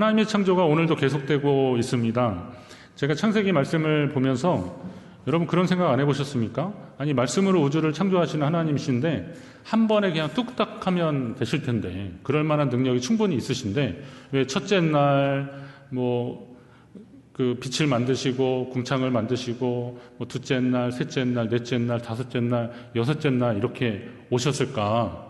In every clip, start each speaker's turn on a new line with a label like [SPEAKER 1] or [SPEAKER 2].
[SPEAKER 1] 하나님의 창조가 오늘도 계속되고 있습니다. 제가 창세기 말씀을 보면서 여러분 그런 생각 안 해보셨습니까? 아니 말씀으로 우주를 창조하시는 하나님이신데 한 번에 그냥 뚝딱 하면 되실 텐데 그럴 만한 능력이 충분히 있으신데 왜 첫째 날뭐 그 빛을 만드시고 궁창을 만드시고 뭐 둘째 날, 셋째 날, 넷째 날, 다섯째 날, 여섯째 날 이렇게 오셨을까?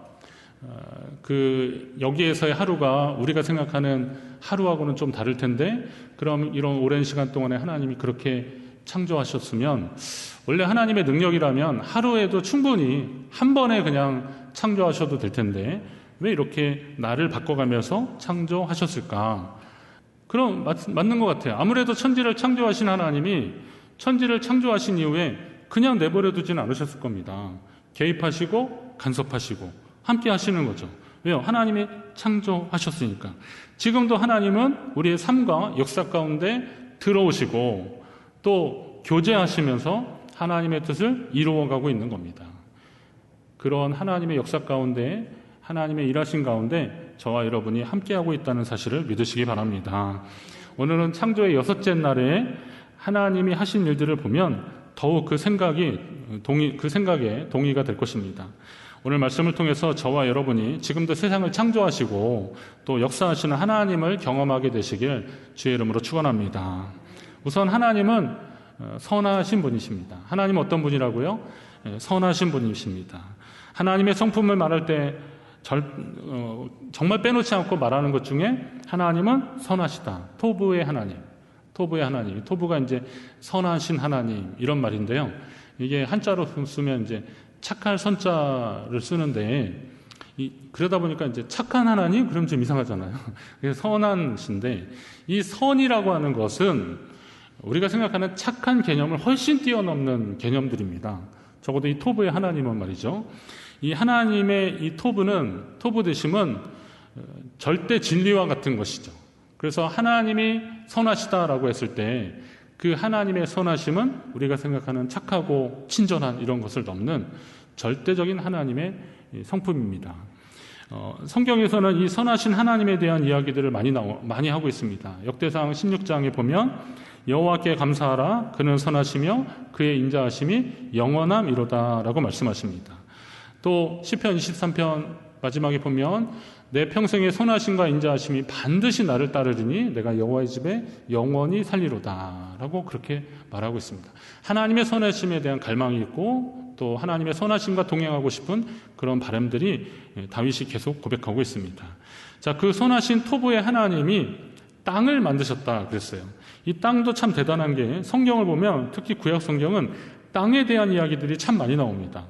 [SPEAKER 1] 어, 그 여기에서의 하루가 우리가 생각하는 하루하고는 좀 다를 텐데 그럼 이런 오랜 시간 동안에 하나님이 그렇게 창조하셨으면 원래 하나님의 능력이라면 하루에도 충분히 한 번에 그냥 창조하셔도 될 텐데 왜 이렇게 나를 바꿔가면서 창조하셨을까? 그럼 맞, 맞는 것 같아요. 아무래도 천지를 창조하신 하나님이 천지를 창조하신 이후에 그냥 내버려 두지는 않으셨을 겁니다. 개입하시고 간섭하시고 함께 하시는 거죠. 왜요? 하나님이 창조하셨으니까. 지금도 하나님은 우리의 삶과 역사 가운데 들어오시고 또 교제하시면서 하나님의 뜻을 이루어가고 있는 겁니다. 그런 하나님의 역사 가운데 하나님의 일하신 가운데 저와 여러분이 함께하고 있다는 사실을 믿으시기 바랍니다. 오늘은 창조의 여섯째 날에 하나님이 하신 일들을 보면 더욱 그 생각이 동의, 그 생각에 동의가 될 것입니다. 오늘 말씀을 통해서 저와 여러분이 지금도 세상을 창조하시고 또 역사하시는 하나님을 경험하게 되시길 주의 이름으로 축원합니다. 우선 하나님은 어, 선하신 분이십니다. 하나님 어떤 분이라고요? 예, 선하신 분이십니다. 하나님의 성품을 말할 때 절, 어, 정말 빼놓지 않고 말하는 것 중에 하나님은 선하시다. 토부의 하나님. 토부의 하나님. 토부가 이제 선하신 하나님. 이런 말인데요. 이게 한자로 쓰면 이제 착할 선자를 쓰는데, 이, 그러다 보니까 이제 착한 하나님? 그럼 좀 이상하잖아요. 선한 신데, 이 선이라고 하는 것은 우리가 생각하는 착한 개념을 훨씬 뛰어넘는 개념들입니다. 적어도 이 토부의 하나님은 말이죠. 이 하나님의 이 토부는 토부 되심은 어, 절대 진리와 같은 것이죠. 그래서 하나님이 선하시다라고 했을 때 그 하나님의 선하심은 우리가 생각하는 착하고 친절한 이런 것을 넘는 절대적인 하나님의 성품입니다. 어, 성경에서는 이 선하신 하나님에 대한 이야기들을 많이 나오, 많이 하고 있습니다. 역대상 16장에 보면 여호와께 감사하라 그는 선하시며 그의 인자하심이 영원함이로다라고 말씀하십니다. 또 시편 23편 마지막에 보면 내 평생의 선하심과 인자하심이 반드시 나를 따르리니 내가 여호와의 집에 영원히 살리로다라고 그렇게 말하고 있습니다. 하나님의 선하심에 대한 갈망이 있고 또 하나님의 선하심과 동행하고 싶은 그런 바람들이 다윗이 계속 고백하고 있습니다. 자, 그 선하신 토부의 하나님이 땅을 만드셨다 그랬어요. 이 땅도 참 대단한 게 성경을 보면 특히 구약 성경은 땅에 대한 이야기들이 참 많이 나옵니다.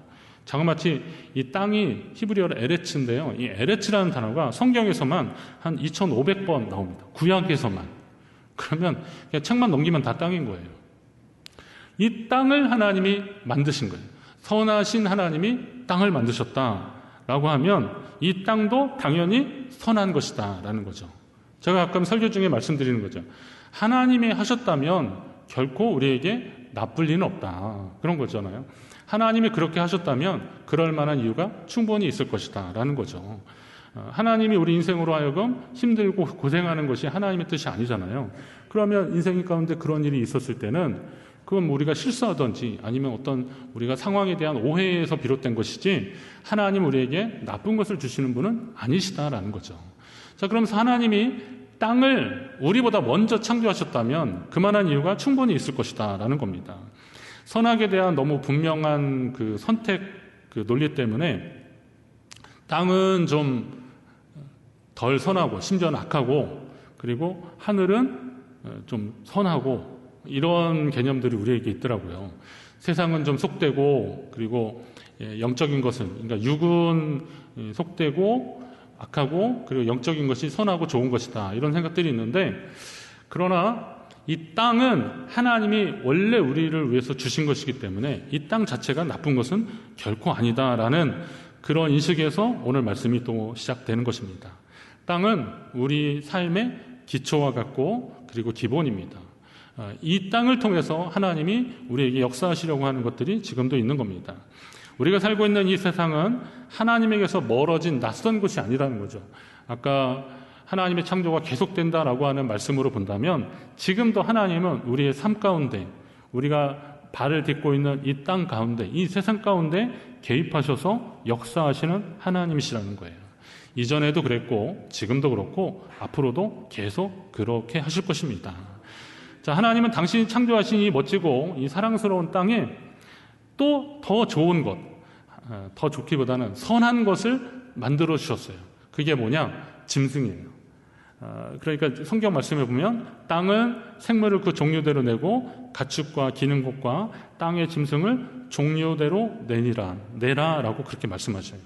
[SPEAKER 1] 자그마치 이 땅이 히브리어로 에레츠인데요. 이 에레츠라는 단어가 성경에서만 한 2,500번 나옵니다. 구약에서만. 그러면 그냥 책만 넘기면 다 땅인 거예요. 이 땅을 하나님이 만드신 거예요. 선하신 하나님이 땅을 만드셨다라고 하면 이 땅도 당연히 선한 것이다라는 거죠. 제가 가끔 설교 중에 말씀드리는 거죠. 하나님이 하셨다면 결코 우리에게 나쁠 리는 없다. 그런 거잖아요. 하나님이 그렇게 하셨다면 그럴 만한 이유가 충분히 있을 것이다. 라는 거죠. 어, 하나님이 우리 인생으로 하여금 힘들고 고생하는 것이 하나님의 뜻이 아니잖아요. 그러면 인생 가운데 그런 일이 있었을 때는 그건 뭐 우리가 실수하든지 아니면 어떤 우리가 상황에 대한 오해에서 비롯된 것이지 하나님 우리에게 나쁜 것을 주시는 분은 아니시다라는 거죠. 자, 그러면서 하나님이 땅을 우리보다 먼저 창조하셨다면 그만한 이유가 충분히 있을 것이다라는 겁니다. 선악에 대한 너무 분명한 그 선택 그 논리 때문에 땅은 좀 덜 선하고 심지어는 악하고 그리고 하늘은 좀 선하고 이런 개념들이 우리에게 있더라고요. 세상은 좀 속되고 그리고 예, 영적인 것은 그러니까 육은 속되고 악하고 그리고 영적인 것이 선하고 좋은 것이다 이런 생각들이 있는데 그러나 이 땅은 하나님이 원래 우리를 위해서 주신 것이기 때문에 이 땅 자체가 나쁜 것은 결코 아니다라는 그런 인식에서 오늘 말씀이 또 시작되는 것입니다. 땅은 우리 삶의 기초와 같고 그리고 기본입니다. 아, 이 땅을 통해서 하나님이 우리에게 역사하시려고 하는 것들이 지금도 있는 겁니다. 우리가 살고 있는 이 세상은 하나님에게서 멀어진 낯선 곳이 아니라는 거죠. 아까 하나님의 창조가 계속된다라고 하는 말씀으로 본다면 지금도 하나님은 우리의 삶 가운데 우리가 발을 딛고 있는 이 땅 가운데 이 세상 가운데 개입하셔서 역사하시는 하나님이시라는 거예요. 이전에도 그랬고 지금도 그렇고 앞으로도 계속 그렇게 하실 것입니다. 자, 하나님은 당신이 창조하신 이 멋지고 이 사랑스러운 땅에 또 더 좋은 것, 어, 더 좋기보다는 선한 것을 만들어 주셨어요. 그게 뭐냐? 짐승이에요. 어, 그러니까 성경 말씀에 보면 땅은 생물을 그 종류대로 내고 가축과 기능곡과 땅의 짐승을 종류대로 내니라 내라라고 그렇게 말씀하셔요.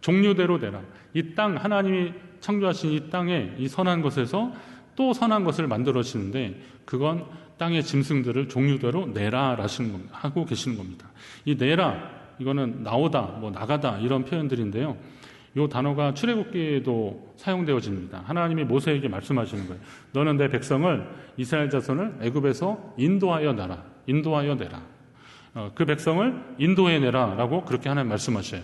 [SPEAKER 1] 종류대로 내라. 이 땅 하나님이 창조하신 이 땅에 이 선한 것에서 또 선한 것을 만들어 주시는데 그건 땅의 짐승들을 종류대로 내라라시는. 하고 계시는 겁니다. 이 내라 이거는 나오다, 뭐 나가다 이런 표현들인데요. 이 단어가 출애굽기에도 사용되어집니다. 하나님이 모세에게 말씀하시는 거예요. 너는 내 백성을 이스라엘 자손을 애굽에서 인도하여 내라. 인도하여 내라. 어, 그 백성을 인도해 내라라고 그렇게 하나님 말씀하셔요.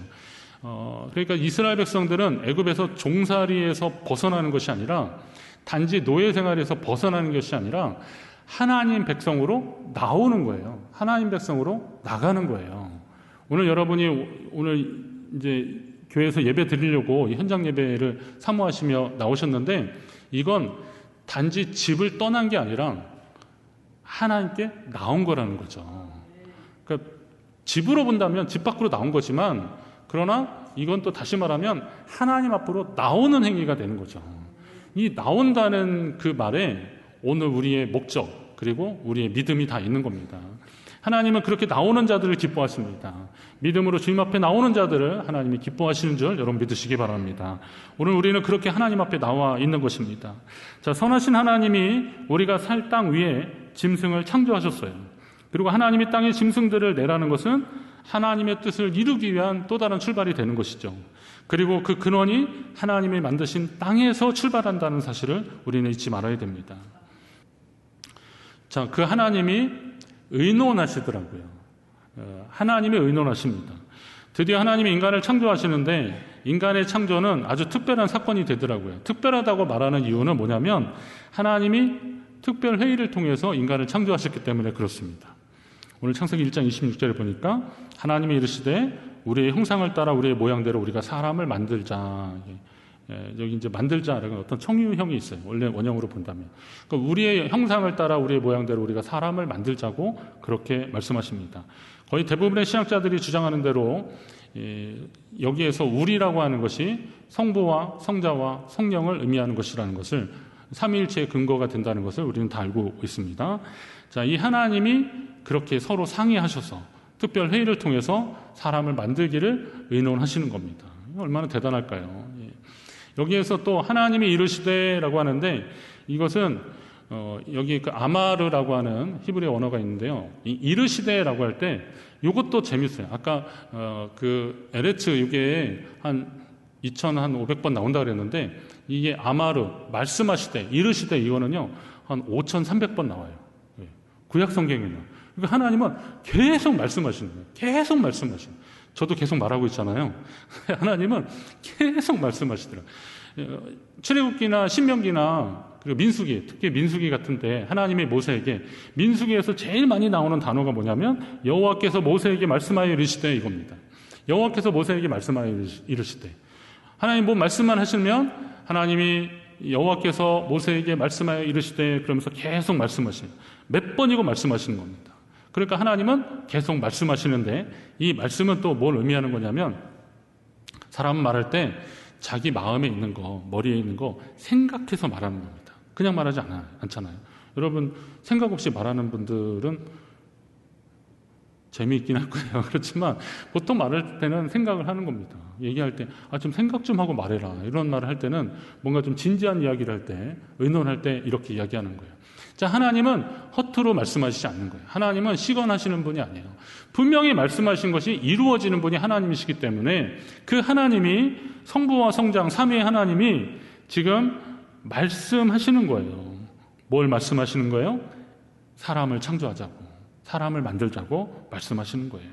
[SPEAKER 1] 어, 그러니까 이스라엘 백성들은 애굽에서 종살이에서 벗어나는 것이 아니라 단지 노예 생활에서 벗어나는 것이 아니라 하나님 백성으로 나오는 거예요. 하나님 백성으로 나가는 거예요. 오늘 여러분이 오늘 이제 교회에서 예배 드리려고 현장 예배를 사모하시며 나오셨는데 이건 단지 집을 떠난 게 아니라 하나님께 나온 거라는 거죠. 그러니까 집으로 본다면 집 밖으로 나온 거지만 그러나 이건 또 다시 말하면 하나님 앞으로 나오는 행위가 되는 거죠. 이 나온다는 그 말에 오늘 우리의 목적 그리고 우리의 믿음이 다 있는 겁니다. 하나님은 그렇게 나오는 자들을 기뻐하십니다. 믿음으로 주님 앞에 나오는 자들을 하나님이 기뻐하시는 줄 여러분 믿으시기 바랍니다. 오늘 우리는 그렇게 하나님 앞에 나와 있는 것입니다. 자, 선하신 하나님이 우리가 살 땅 위에 짐승을 창조하셨어요. 그리고 하나님이 땅에 짐승들을 내라는 것은 하나님의 뜻을 이루기 위한 또 다른 출발이 되는 것이죠. 그리고 그 근원이 하나님이 만드신 땅에서 출발한다는 사실을 우리는 잊지 말아야 됩니다. 자, 그 하나님이 의논하시더라고요. 어, 하나님이 의논하십니다. 드디어 하나님이 인간을 창조하시는데 인간의 창조는 아주 특별한 사건이 되더라고요. 특별하다고 말하는 이유는 뭐냐면 하나님이 특별 회의를 통해서 인간을 창조하셨기 때문에 그렇습니다. 오늘 창세기 1장 26절에 보니까 하나님이 이르시되 우리의 형상을 따라 우리의 모양대로 우리가 사람을 만들자. 예, 여기 이제 만들자라는 어떤 청유형이 있어요. 원래 원형으로 본다면. 그러니까 우리의 형상을 따라 우리의 모양대로 우리가 사람을 만들자고 그렇게 말씀하십니다. 거의 대부분의 신학자들이 주장하는 대로 예, 여기에서 우리라고 하는 것이 성부와 성자와 성령을 의미하는 것이라는 것을 삼위일체의 근거가 된다는 것을 우리는 다 알고 있습니다. 자, 이 하나님이 그렇게 서로 상의하셔서 특별 회의를 통해서 사람을 만들기를 의논하시는 겁니다. 얼마나 대단할까요? 예. 여기에서 또 하나님이 이르시되라고 하는데 이것은 어, 여기 그 아마르라고 하는 히브리 언어가 있는데요. 이 이르시되라고 할 때 이것도 재밌어요. 아까 어, 그 에레츠 이게 한 2,500번 나온다 그랬는데 이게 아마르 말씀하시되 이르시되 이거는요 한 5,300번 나와요. 예. 구약 성경에는. 그러니까 하나님은 계속 말씀하시는 거예요. 계속 말씀하시는 거예요. 저도 계속 말하고 있잖아요. 하나님은 계속 말씀하시더라고요. 어, 출애굽기나 신명기나 그리고 민수기, 특히 민수기 같은데 하나님의 모세에게 민수기에서 제일 많이 나오는 단어가 뭐냐면 여호와께서 모세에게 말씀하여 이르시되 이겁니다. 여호와께서 모세에게 말씀하여 이르시되 하나님 뭐 말씀만 하시면 하나님이 여호와께서 모세에게 말씀하여 이르시되 그러면서 계속 말씀하시는 몇 번이고 말씀하시는 겁니다. 그러니까 하나님은 계속 말씀하시는데 이 말씀은 또 뭘 의미하는 거냐면 사람 말할 때 자기 마음에 있는 거, 머리에 있는 거 생각해서 말하는 겁니다. 그냥 말하지 않아, 않잖아요. 여러분 생각 없이 말하는 분들은 재미있긴 할 거예요. 그렇지만 보통 말할 때는 생각을 하는 겁니다. 얘기할 때, 아, 좀 생각 좀 하고 말해라. 이런 말을 할 때는 뭔가 좀 진지한 이야기를 할 때, 의논할 때 이렇게 이야기하는 거예요. 자, 하나님은 허투루 말씀하시지 않는 거예요. 하나님은 시건하시는 분이 아니에요. 분명히 말씀하신 것이 이루어지는 분이 하나님이시기 때문에 그 하나님이 성부와 성장, 삼위의 하나님이 지금 말씀하시는 거예요. 뭘 말씀하시는 거예요? 사람을 창조하자고, 사람을 만들자고 말씀하시는 거예요.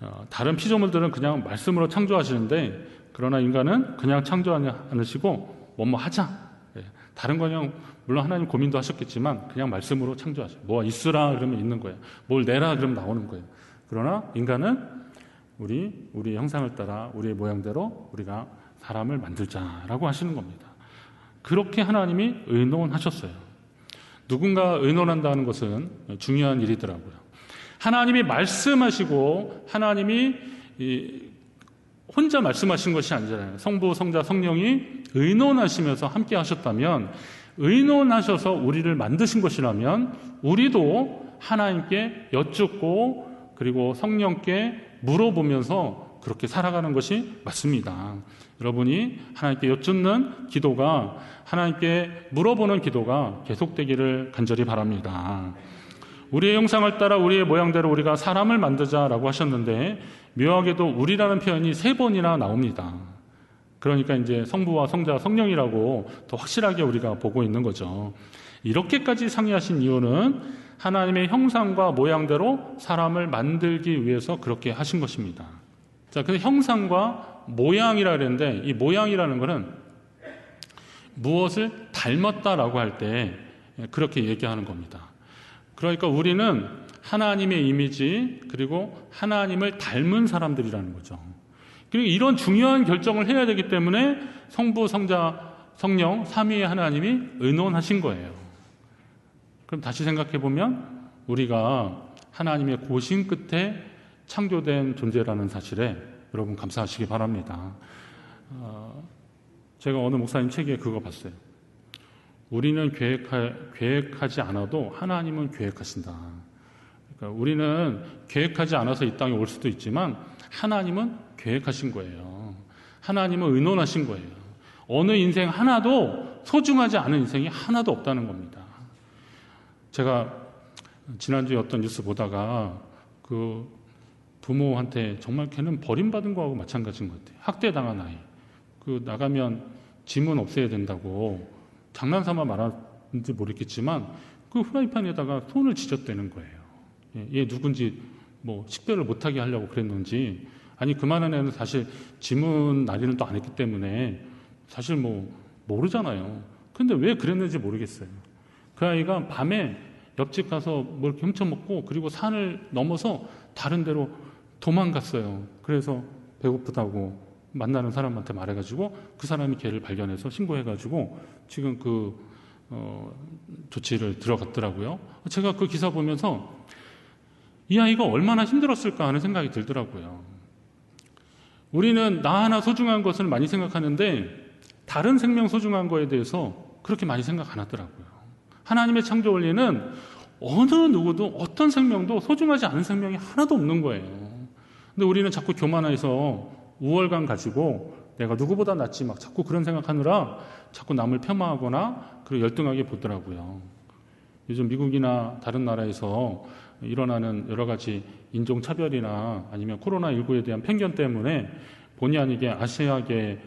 [SPEAKER 1] 어, 다른 피조물들은 그냥 말씀으로 창조하시는데, 그러나 인간은 그냥 창조하지 않으시고 뭐뭐 하자. 예, 다른 거는 물론 하나님 고민도 하셨겠지만 그냥 말씀으로 창조하죠. 뭐 있으라 그러면 있는 거예요. 뭘 내라 그러면 나오는 거예요. 그러나 인간은 우리 우리 형상을 따라 우리의 모양대로 우리가 사람을 만들자라고 하시는 겁니다. 그렇게 하나님이 의논하셨어요. 누군가 의논한다는 것은 중요한 일이더라고요. 하나님이 말씀하시고 하나님이 혼자 말씀하신 것이 아니잖아요. 성부, 성자, 성령이 의논하시면서 함께 하셨다면 의논하셔서 우리를 만드신 것이라면 우리도 하나님께 여쭙고 그리고 성령께 물어보면서 그렇게 살아가는 것이 맞습니다. 여러분이 하나님께 여쭙는 기도가 하나님께 물어보는 기도가 계속되기를 간절히 바랍니다. 우리의 형상을 따라 우리의 모양대로 우리가 사람을 만들자라고 하셨는데 묘하게도 우리라는 표현이 세 번이나 나옵니다. 그러니까 이제 성부와 성자, 성령이라고 더 확실하게 우리가 보고 있는 거죠. 이렇게까지 상의하신 이유는 하나님의 형상과 모양대로 사람을 만들기 위해서 그렇게 하신 것입니다. 자, 그 형상과 모양이라 그랬는데 이 모양이라는 것은 무엇을 닮았다라고 할 때 그렇게 얘기하는 겁니다. 그러니까 우리는 하나님의 이미지 그리고 하나님을 닮은 사람들이라는 거죠. 그리고 이런 중요한 결정을 해야 되기 때문에 성부, 성자, 성령, 삼위의 하나님이 의논하신 거예요. 그럼 다시 생각해 보면 우리가 하나님의 고심 끝에 창조된 존재라는 사실에 여러분 감사하시기 바랍니다. 어, 제가 어느 목사님 책에 그거 봤어요. 우리는 계획하, 계획하 지 않아도 하나님은 계획하신다. 그러니까 우리는 계획하지 않아서 이 땅에 올 수도 있지만 하나님은 계획하신 거예요. 하나님은 의논하신 거예요. 어느 인생 하나도 소중하지 않은 인생이 하나도 없다는 겁니다. 제가 지난주에 어떤 뉴스 보다가 그 부모한테 정말 걔는 버림받은 거하고 마찬가지인 것 같아요. 학대당한 아이. 그 나가면 짐은 없애야 된다고 장난삼아 말하는지 모르겠지만 그 후라이팬에다가 손을 지졌다는 거예요. 예, 얘 누군지 뭐 식별을 못하게 하려고 그랬는지 아니 그만한 애는 사실 지문 날이는 또안 했기 때문에 사실 뭐 모르잖아요. 근데 왜 그랬는지 모르겠어요. 그 아이가 밤에 옆집 가서 뭘 훔쳐먹고 그리고 산을 넘어서 다른 데로 도망갔어요. 그래서 배고프다고 만나는 사람한테 말해가지고 그 사람이 걔를 발견해서 신고해가지고 지금 그 어, 조치를 들어갔더라고요. 제가 그 기사 보면서 이 아이가 얼마나 힘들었을까 하는 생각이 들더라고요. 우리는 나 하나 소중한 것을 많이 생각하는데 다른 생명 소중한 거에 대해서 그렇게 많이 생각 안 하더라고요. 하나님의 창조 원리는 어느 누구도 어떤 생명도 소중하지 않은 생명이 하나도 없는 거예요. 근데 우리는 자꾸 교만해서 우월감 가지고 내가 누구보다 낫지 막 자꾸 그런 생각하느라 자꾸 남을 폄하하거나 그리고 열등하게 보더라고요. 요즘 미국이나 다른 나라에서 일어나는 여러 가지 인종차별이나 아니면 코로나19에 대한 편견 때문에 본의 아니게 아시아계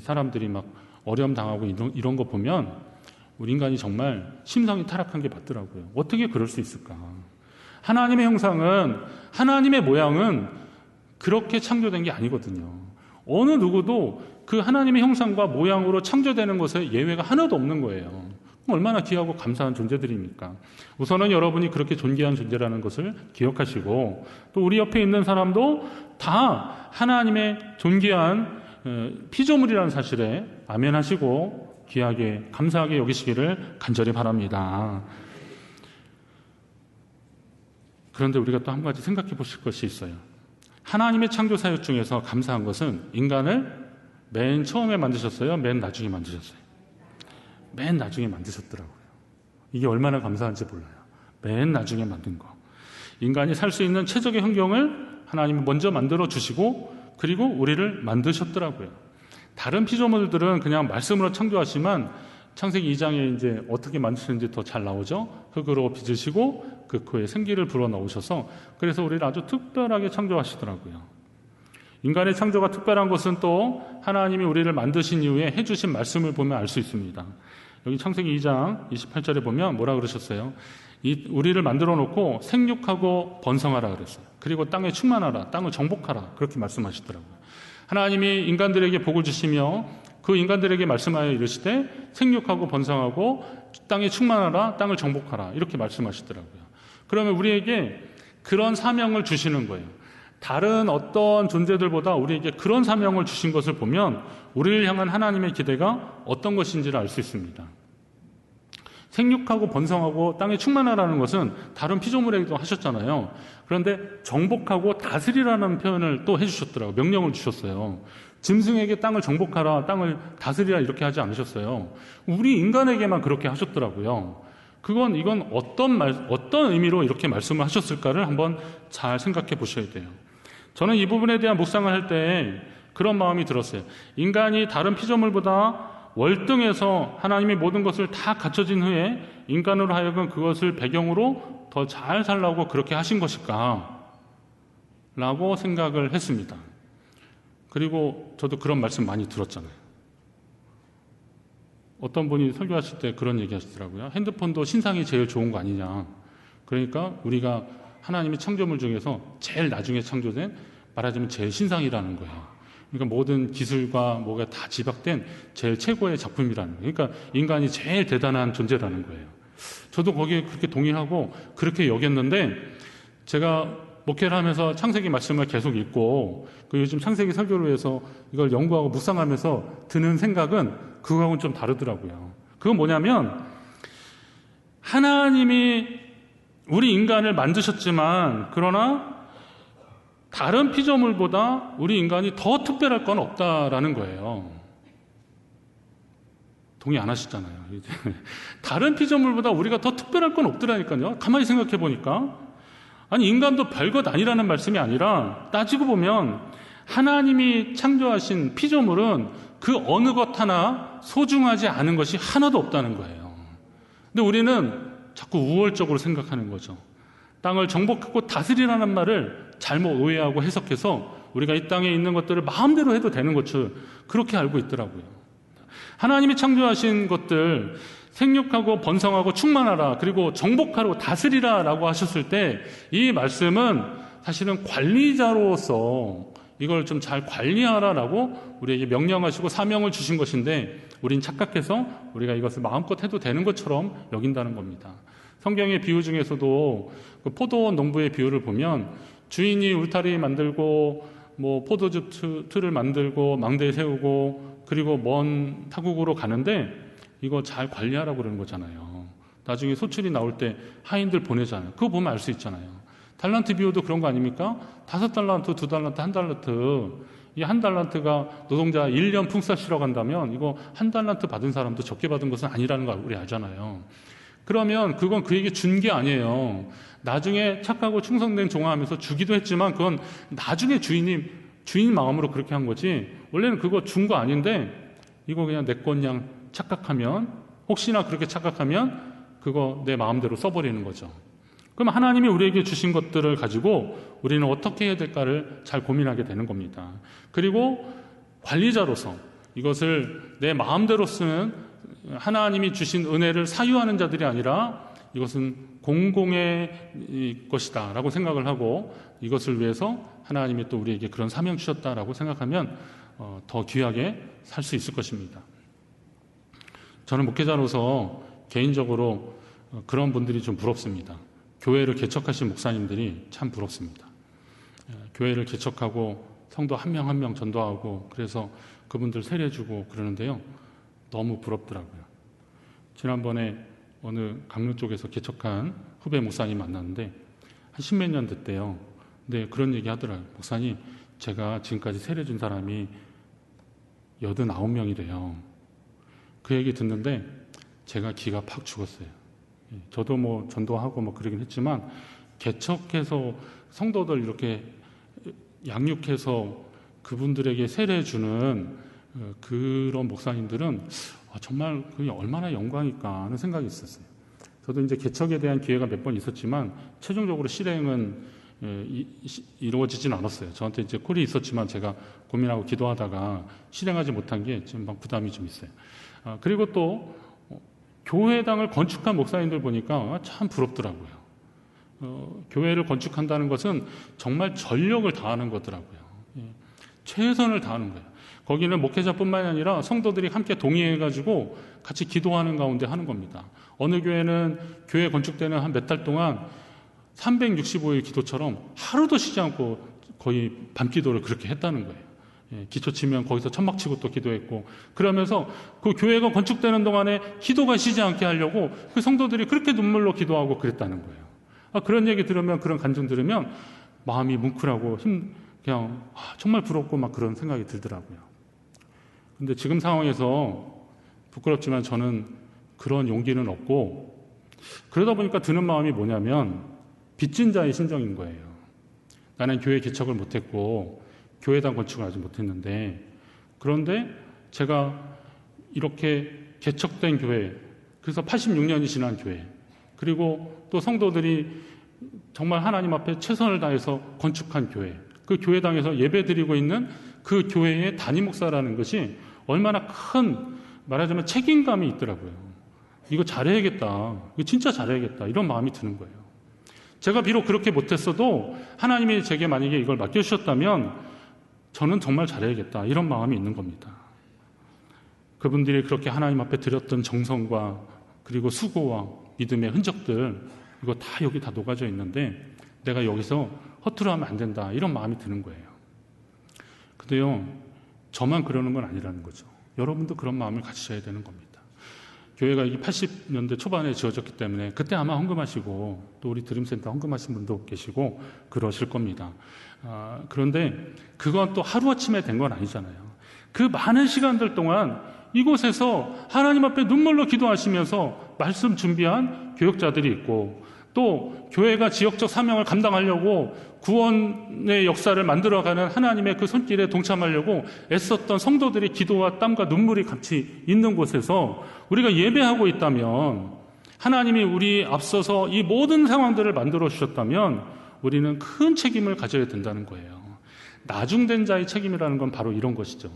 [SPEAKER 1] 사람들이 막 어려움 당하고 이런, 이런 거 보면 우리 인간이 정말 심성이 타락한 게 맞더라고요. 어떻게 그럴 수 있을까? 하나님의 형상은, 하나님의 모양은 그렇게 창조된 게 아니거든요. 어느 누구도 그 하나님의 형상과 모양으로 창조되는 것에 예외가 하나도 없는 거예요. 얼마나 귀하고 감사한 존재들입니까? 우선은 여러분이 그렇게 존귀한 존재라는 것을 기억하시고 또 우리 옆에 있는 사람도 다 하나님의 존귀한 어, 피조물이라는 사실에 아멘하시고 귀하게 감사하게 여기시기를 간절히 바랍니다. 그런데 우리가 또 한 가지 생각해 보실 것이 있어요. 하나님의 창조 사역 중에서 감사한 것은 인간을 맨 처음에 만드셨어요? 맨 나중에 만드셨어요? 맨 나중에 만드셨더라고요. 이게 얼마나 감사한지 몰라요. 맨 나중에 만든 거. 인간이 살 수 있는 최적의 환경을 하나님이 먼저 만들어 주시고 그리고 우리를 만드셨더라고요. 다른 피조물들은 그냥 말씀으로 창조하지만 창세기 2장에 이제 어떻게 만드셨는지 더 잘 나오죠. 흙으로 빚으시고 그 코에 생기를 불어 넣으셔서 그래서 우리를 아주 특별하게 창조하시더라고요. 인간의 창조가 특별한 것은 또 하나님이 우리를 만드신 이후에 해주신 말씀을 보면 알 수 있습니다. 여기 창세기 2장 28절에 보면 뭐라 그러셨어요? 이 우리를 만들어 놓고 생육하고 번성하라 그랬어요. 그리고 땅에 충만하라, 땅을 정복하라 그렇게 말씀하시더라고요. 하나님이 인간들에게 복을 주시며 그 인간들에게 말씀하여 이르시되 생육하고 번성하고 땅에 충만하라 땅을 정복하라 이렇게 말씀하시더라고요. 그러면 우리에게 그런 사명을 주시는 거예요. 다른 어떤 존재들보다 우리에게 그런 사명을 주신 것을 보면 우리를 향한 하나님의 기대가 어떤 것인지를 알 수 있습니다. 생육하고 번성하고 땅에 충만하라는 것은 다른 피조물에게도 하셨잖아요. 그런데 정복하고 다스리라는 표현을 또 해주셨더라고요. 명령을 주셨어요. 짐승에게 땅을 정복하라, 땅을 다스리라 이렇게 하지 않으셨어요. 우리 인간에게만 그렇게 하셨더라고요. 그건 이건 어떤 말, 어떤 의미로 이렇게 말씀을 하셨을까를 한번 잘 생각해 보셔야 돼요. 저는 이 부분에 대한 묵상을 할 때 그런 마음이 들었어요. 인간이 다른 피조물보다 월등해서 하나님이 모든 것을 다 갖춰진 후에 인간으로 하여금 그것을 배경으로 더 잘 살라고 그렇게 하신 것일까? 라고 생각을 했습니다. 그리고 저도 그런 말씀 많이 들었잖아요. 어떤 분이 설교하실 때 그런 얘기 하시더라고요. 핸드폰도 신상이 제일 좋은 거 아니냐. 그러니까 우리가 하나님의 창조물 중에서 제일 나중에 창조된 말하자면 제일 신상이라는 거예요. 그러니까 모든 기술과 뭐가 다 집약된 제일 최고의 작품이라는 거예요. 그러니까 인간이 제일 대단한 존재라는 거예요. 저도 거기에 그렇게 동의하고 그렇게 여겼는데 제가 목회를 하면서 창세기 말씀을 계속 읽고 그 요즘 창세기 설교를 위해서 이걸 연구하고 묵상하면서 드는 생각은 그거하고는 좀 다르더라고요. 그건 뭐냐면 하나님이 우리 인간을 만드셨지만 그러나 다른 피조물보다 우리 인간이 더 특별할 건 없다라는 거예요. 동의 안 하시잖아요. 다른 피조물보다 우리가 더 특별할 건 없더라니까요. 가만히 생각해 보니까. 아니, 인간도 별것 아니라는 말씀이 아니라 따지고 보면 하나님이 창조하신 피조물은 그 어느 것 하나 소중하지 않은 것이 하나도 없다는 거예요. 근데 우리는 자꾸 우월적으로 생각하는 거죠. 땅을 정복하고 다스리라는 말을 잘못 오해하고 해석해서 우리가 이 땅에 있는 것들을 마음대로 해도 되는 것을 그렇게 알고 있더라고요. 하나님이 창조하신 것들 생육하고 번성하고 충만하라 그리고 정복하고 다스리라 라고 하셨을 때 이 말씀은 사실은 관리자로서 이걸 좀 잘 관리하라라고 우리에게 명령하시고 사명을 주신 것인데 우린 착각해서 우리가 이것을 마음껏 해도 되는 것처럼 여긴다는 겁니다. 성경의 비유 중에서도 그 포도 농부의 비유를 보면 주인이 울타리 만들고 뭐 포도즙 틀을 만들고 망대 세우고 그리고 먼 타국으로 가는데 이거 잘 관리하라고 그러는 거잖아요. 나중에 소출이 나올 때 하인들 보내잖아요. 그거 보면 알 수 있잖아요. 달란트 비유도 그런 거 아닙니까? 다섯 달란트, 두 달란트, 한 달란트. 이 한 달란트가 노동자 1년 풍사 쉬러 간다면 이거 한 달란트 받은 사람도 적게 받은 것은 아니라는 걸 우리 알잖아요. 그러면 그건 그에게 준 게 아니에요. 나중에 착하고 충성된 종아하면서 주기도 했지만 그건 나중에 주인이 주인 마음으로 그렇게 한 거지. 원래는 그거 준 거 아닌데 이거 그냥 내 건양 착각하면 혹시나 그렇게 착각하면 그거 내 마음대로 써버리는 거죠. 그럼 하나님이 우리에게 주신 것들을 가지고 우리는 어떻게 해야 될까를 잘 고민하게 되는 겁니다. 그리고 관리자로서 이것을 내 마음대로 쓰는 하나님이 주신 은혜를 사유하는 자들이 아니라 이것은 공공의 것이다 라고 생각을 하고 이것을 위해서 하나님이 또 우리에게 그런 사명 주셨다라고 생각하면 어, 더 귀하게 살 수 있을 것입니다. 저는 목회자로서 개인적으로 어, 그런 분들이 좀 부럽습니다. 교회를 개척하신 목사님들이 참 부럽습니다. 예, 교회를 개척하고 성도 한명 한 명 전도하고 그래서 그분들 세례주고 그러는데요. 너무 부럽더라고요. 지난번에 어느 강릉 쪽에서 개척한 후배 목사님 만났는데 한 십몇 년 됐대요. 근데 그런 얘기 하더라고요. 목사님, 제가 지금까지 세례 준 사람이 89명이래요. 그 얘기 듣는데 제가 기가 팍 죽었어요. 예, 저도 뭐 전도하고 뭐 그러긴 했지만 개척해서 성도들 이렇게 양육해서 그분들에게 세례 주는 어, 그런 목사님들은 아, 정말 그게 얼마나 영광일까 하는 생각이 있었어요. 저도 이제 개척에 대한 기회가 몇 번 있었지만 최종적으로 실행은 예, 이루어지진 않았어요. 저한테 이제 콜이 있었지만 제가 고민하고 기도하다가 실행하지 못한 게 지금 막 부담이 좀 있어요. 아, 그리고 또 어, 교회당을 건축한 목사님들 보니까 참 부럽더라고요. 어, 교회를 건축한다는 것은 정말 전력을 다하는 거더라고요. 예, 최선을 다하는 거예요. 거기는 목회자뿐만이 아니라 성도들이 함께 동의해가지고 같이 기도하는 가운데 하는 겁니다. 어느 교회는 교회 건축되는 한 몇 달 동안 365일 기도처럼 하루도 쉬지 않고 거의 밤 기도를 그렇게 했다는 거예요. 예, 기초 치면 거기서 천막 치고 또 기도했고 그러면서 그 교회가 건축되는 동안에 기도가 쉬지 않게 하려고 그 성도들이 그렇게 눈물로 기도하고 그랬다는 거예요. 아, 그런 얘기 들으면 그런 간증 들으면 마음이 뭉클하고 힘 그냥 아, 정말 부럽고 막 그런 생각이 들더라고요. 근데 지금 상황에서 부끄럽지만 저는 그런 용기는 없고 그러다 보니까 드는 마음이 뭐냐면 빚진 자의 심정인 거예요. 나는 교회 개척을 못했고 교회당 건축을 아직 못했는데 그런데 제가 이렇게 개척된 교회 그래서 86년이 지난 교회 그리고 또 성도들이 정말 하나님 앞에 최선을 다해서 건축한 교회 그 교회당에서 예배 드리고 있는 그 교회의 담임 목사라는 것이 얼마나 큰 말하자면 책임감이 있더라고요. 이거 잘해야겠다. 이거 진짜 잘해야겠다. 이런 마음이 드는 거예요. 제가 비록 그렇게 못했어도 하나님이 제게 만약에 이걸 맡겨주셨다면 저는 정말 잘해야겠다. 이런 마음이 있는 겁니다. 그분들이 그렇게 하나님 앞에 드렸던 정성과 그리고 수고와 믿음의 흔적들 이거 다 여기 다 녹아져 있는데 내가 여기서 허투루 하면 안 된다. 이런 마음이 드는 거예요. 근데요, 저만 그러는 건 아니라는 거죠. 여러분도 그런 마음을 가지셔야 되는 겁니다. 교회가 이 80년대 초반에 지어졌기 때문에 그때 아마 헌금하시고 또 우리 드림센터 헌금하신 분도 계시고 그러실 겁니다. 아, 그런데 그건 또 하루아침에 된 건 아니잖아요. 그 많은 시간들 동안 이곳에서 하나님 앞에 눈물로 기도하시면서 말씀 준비한 교역자들이 있고 또 교회가 지역적 사명을 감당하려고 구원의 역사를 만들어가는 하나님의 그 손길에 동참하려고 애썼던 성도들의 기도와 땀과 눈물이 같이 있는 곳에서 우리가 예배하고 있다면 하나님이 우리 앞서서 이 모든 상황들을 만들어 주셨다면 우리는 큰 책임을 가져야 된다는 거예요. 나중된 자의 책임이라는 건 바로 이런 것이죠.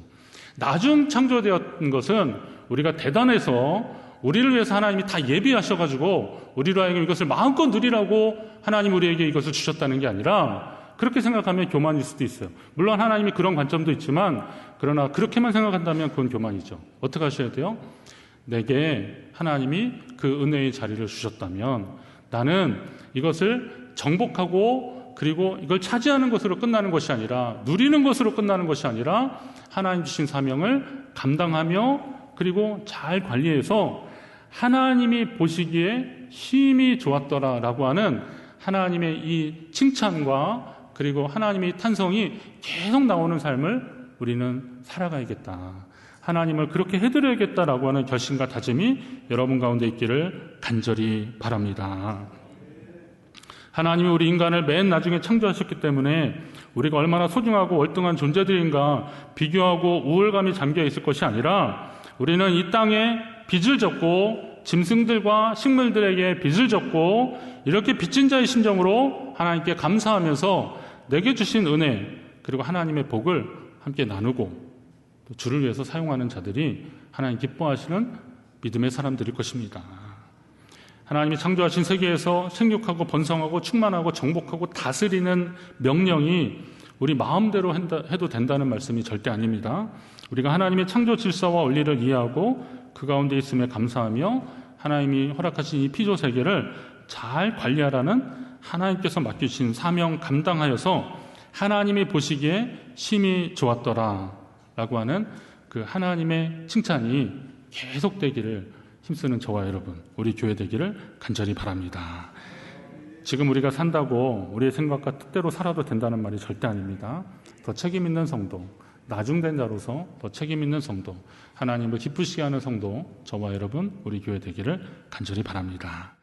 [SPEAKER 1] 나중 창조되었던 것은 우리가 대단해서 우리를 위해서 하나님이 다 예비하셔가지고 우리로 하여금 이것을 마음껏 누리라고 하나님 우리에게 이것을 주셨다는 게 아니라 그렇게 생각하면 교만일 수도 있어요. 물론 하나님이 그런 관점도 있지만 그러나 그렇게만 생각한다면 그건 교만이죠. 어떻게 하셔야 돼요? 내게 하나님이 그 은혜의 자리를 주셨다면 나는 이것을 정복하고 그리고 이걸 차지하는 것으로 끝나는 것이 아니라 누리는 것으로 끝나는 것이 아니라 하나님 주신 사명을 감당하며 그리고 잘 관리해서 하나님이 보시기에 힘이 좋았더라라고 하는 하나님의 이 칭찬과 그리고 하나님의 탄성이 계속 나오는 삶을 우리는 살아가야겠다. 하나님을 그렇게 해드려야겠다라고 하는 결심과 다짐이 여러분 가운데 있기를 간절히 바랍니다. 하나님이 우리 인간을 맨 나중에 창조하셨기 때문에 우리가 얼마나 소중하고 월등한 존재들인가 비교하고 우월감이 잠겨 있을 것이 아니라 우리는 이 땅에 빚을 졌고 짐승들과 식물들에게 빚을 졌고 이렇게 빚진 자의 심정으로 하나님께 감사하면서 내게 주신 은혜 그리고 하나님의 복을 함께 나누고 또 주를 위해서 사용하는 자들이 하나님 기뻐하시는 믿음의 사람들일 것입니다. 하나님이 창조하신 세계에서 생육하고 번성하고 충만하고 정복하고 다스리는 명령이 우리 마음대로 해도 된다는 말씀이 절대 아닙니다. 우리가 하나님의 창조 질서와 원리를 이해하고 그 가운데 있음에 감사하며 하나님이 허락하신 이 피조 세계를 잘 관리하라는 하나님께서 맡기신 사명 감당하여서 하나님이 보시기에 심히 좋았더라 라고 하는 그 하나님의 칭찬이 계속되기를 힘쓰는 저와 여러분, 우리 교회 되기를 간절히 바랍니다. 지금 우리가 산다고 우리의 생각과 뜻대로 살아도 된다는 말이 절대 아닙니다. 더 책임 있는 성도, 나중된 자로서 더 책임 있는 성도, 하나님을 기쁘시게 하는 성도, 저와 여러분, 우리 교회 되기를 간절히 바랍니다.